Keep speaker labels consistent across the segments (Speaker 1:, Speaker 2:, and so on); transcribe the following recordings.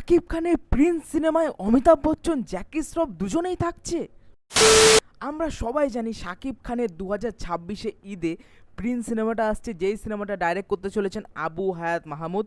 Speaker 1: শাকিব খানের প্রিন্স সিনেমায় অমিতাভ বচ্চন, জ্যাকি শ্রফ দুজনেই থাকছে। আমরা সবাই জানি শাকিব খানের দু হাজার ছাব্বিশে ঈদে প্রিন্স সিনেমাটা আসছে, যেই সিনেমাটা ডাইরেক্ট করতে চলেছেন আবু হায়াত মাহমুদ।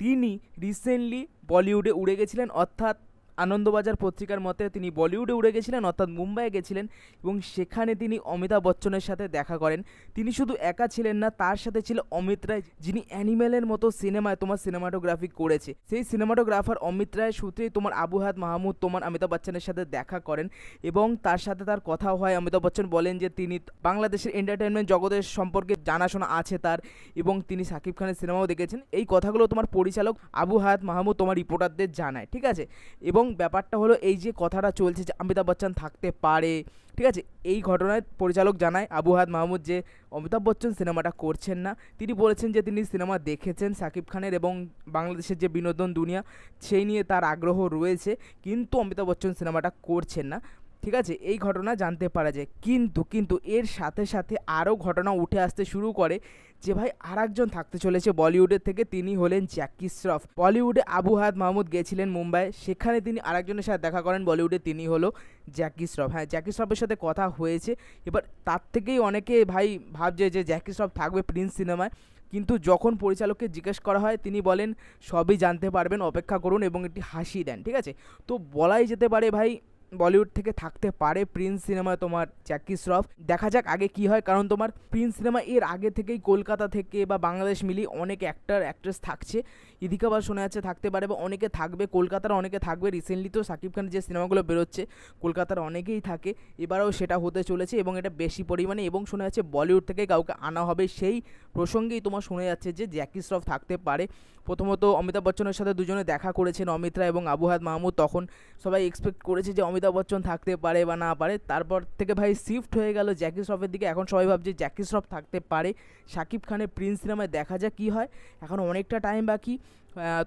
Speaker 1: তিনি রিসেন্টলি বলিউডে উড়ে গেছিলেন, অর্থাৎ আনন্দবাজার পত্রিকার মতে তিনি বলিউডে উড়ে গেছিলেন, অর্থাৎ মুম্বাইয়ে গেছিলেন এবং সেখানে তিনি অমিতাভ বচ্চনের সাথে দেখা করেন। তিনি শুধু একা ছিলেন না, তার সাথে ছিল অমিত রায়, যিনি অ্যানিমেলের মতো সিনেমায় তোমার সিনেমাটোগ্রাফি করেছে। সেই সিনেমাটোগ্রাফার অমিত রায় সূত্রেই তোমার আবু হায়াত মাহমুদ তোমার অমিতাভ বচ্চনের সাথে দেখা করেন এবং তার সাথে তার কথা হয়। অমিতাভ বচ্চন বলেন যে, তিনি বাংলাদেশের এন্টারটেনমেন্ট জগতের সম্পর্কে জানাশোনা আছে তার এবং তিনি সাকিব খানের সিনেমাও দেখেছেন। এই কথাগুলো তোমার পরিচালক আবু হায়াত মাহমুদ তোমার রিপোর্টারদের জানায়, ঠিক আছে? এবং ব্যাপারটা হলো এই যে কথাটা চলছে যে অমিতাভ বচ্চন থাকতে পারে, ঠিক আছে? এই ঘটনায় পরিচালক জানায় আবুহাদ মাহমুদ যে অমিতাভ বচ্চন সিনেমাটা করছেন না। তিনি বলেছেন যে তিনি সিনেমা দেখেছেন সাকিব খানের এবং বাংলাদেশের যে বিনোদন দুনিয়া, সেই নিয়ে তার আগ্রহ রয়েছে, কিন্তু অমিতাভ বচ্চন সিনেমাটা করছেন না। ঠিক আছে? এই ঘটনা জানতে পারা যায়। কিন্তু কিন্তু এর সাথে সাথে আরও ঘটনা উঠে আসতে শুরু করে যে ভাই আর একজন থাকতে চলেছে বলিউডের থেকে। তিনি হলেন জ্যাকি শ্রফ। বলিউডে আবু হায়াত মাহমুদ গেছিলেন মুম্বাই। সেখানে তিনি আরেকজনের সাথে দেখা করেন। বলিউডে তিনি হলো জ্যাকি শ্রফ। হ্যাঁ জ্যাকি শ্রফের সাথে কথা হয়েছে। এবার তার থেকেই অনেকে ভাই ভাবছে যে জ্যাকি শ্রফ থাকবে প্রিন্স সিনেমায়। কিন্তু যখন পরিচালককে জিজ্ঞেস করা হয়, তিনি বলেন, সবই জানতে পারবেন, অপেক্ষা করুন এবং একটি হাসি দেন। ঠিক আছে? তো বলাই যেতে পারে ভাই বলিউড থেকে থাকতে পারে প্রিন্স সিনেমায় তোমার জ্যাকি শ্রফ। দেখা যাক আগে কি হয়, কারণ তোমার প্রিন্স সিনেমা এর আগে থেকেই কলকাতা থেকে বা বাংলাদেশ মিলিয়ে অনেক অ্যাক্টার অ্যাক্ট্রেস থাকছে। এদিকে আবার শোনা যাচ্ছে থাকতে পারে বা অনেকে থাকবে, কলকাতার অনেকে থাকবে। রিসেন্টলি তো সাকিব খানের যে সিনেমাগুলো বেরোচ্ছে, কলকাতার অনেকেই থাকে। এবারেও সেটা হতে চলেছে এবং এটা বেশি পরিমাণে এবং শোনা যাচ্ছে বলিউড থেকে কাউকে আনা হবে। সেই প্রসঙ্গেই তোমার শোনা যাচ্ছে যে জ্যাকি শ্রফ থাকতে পারে। প্রথমত অমিতাভ বচ্চনের সাথে দুজনে দেখা করেছেন অমিত রায় এবং আবু হায়াত মাহমুদ। তখন সবাই এক্সপেক্ট করেছে যে অমিতাভ বচ্চন থাকতে পারে বা না পারে, তারপর থেকে ভাই শিফট হয়ে গেল জ্যাকি শ্রফের দিকে। এখন সবাই ভাবছে জ্যাকি শ্রফ থাকতে পারে। শাকিব খানের প্রিন্স সিনেমায় দেখা যাক কী হয়। এখন অনেকটা টাইম বাকি।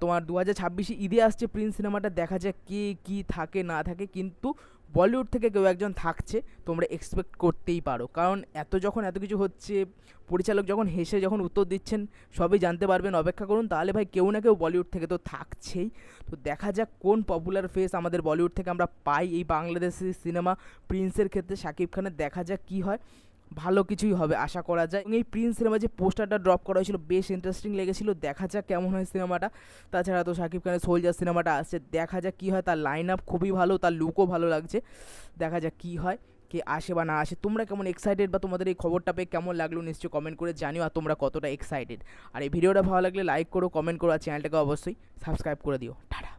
Speaker 1: তোমার দু হাজার ছাব্বিশে ঈদে আসছে প্রিন্স সিনেমাটা দেখা যাক কে কী থাকে, না থাকে। কিন্তু বলিউড থেকে কেউ একজন থাকছে, তোমরা এক্সপেক্ট করতেই পারো। কারণ এত যখন এত কিছু হচ্ছে, পরিচালক যখন হেসে যখন উত্তর দিচ্ছেন, সবই জানতে পারবেন, অপেক্ষা করুন, তাহলে ভাই কেউ না কেউ বলিউড থেকে তো থাকছেই। তো দেখা যাক কোন পপুলার ফেস আমাদের বলিউড থেকে আমরা পাই এই বাংলাদেশি সিনেমা প্রিন্সের ক্ষেত্রে শাকিব খানের, দেখা যাক কী হয়। ভালো কিছুই হবে, আশা করা যায়। এই প্রিন্স সিনেমা যে পোস্টারটা ড্রপ করা হয়েছিল, বেশ ইন্টারেস্টিং লেগেছিল। দেখা যাক কেমন হয় সিনেমাটা। তাছাড়া তো শাকিব খানের সোলজার সিনেমাটা আসছে। দেখা যাক কী হয়, তার লাইন আপ খুবই ভালো, তার লুকও ভালো লাগছে। দেখা যাক কী হয়, কে আসে বা না আসে। তোমরা কেমন এক্সাইটেড বা তোমাদের এই খবরটা পেয়ে কেমন লাগল, নিশ্চয়ই কমেন্ট করে জানিও, আর তোমরা কতটা এক্সাইটেড আর এই ভিডিওটা ভালো লাগলে লাইক করো কমেন্ট করো, আর চ্যানেলটাকে অবশ্যই সাবস্ক্রাইব করে দিও। টাটা।